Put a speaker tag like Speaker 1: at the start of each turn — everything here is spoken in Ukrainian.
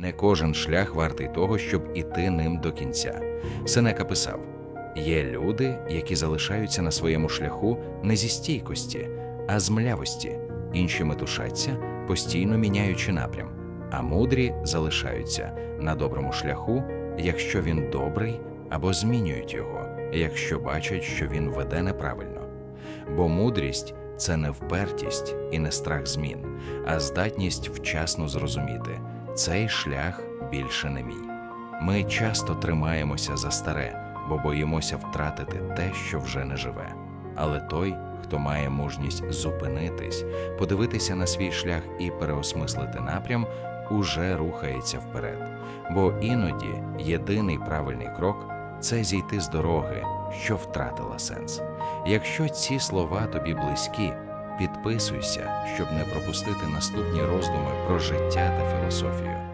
Speaker 1: Не кожен шлях вартий того, щоб іти ним до кінця. Сенека писав: є люди, які залишаються на своєму шляху не зі стійкості, а з млявості, інші метушаться, постійно міняючи напрям, а мудрі залишаються на доброму шляху, якщо він добрий, або змінюють його, якщо бачать, що він веде неправильно. Бо мудрість це не впертість і не страх змін, а здатність вчасно зрозуміти цей шлях більше не мій. Ми часто тримаємося за старе, бо боїмося втратити те, що вже не живе. Але той, хто має мужність зупинитись, подивитися на свій шлях і переосмислити напрям, уже рухається вперед. Бо іноді єдиний правильний крок це зійти з дороги, що втратила сенс. Якщо ці слова тобі близькі, підписуйся, щоб не пропустити наступні роздуми про життя та філософію.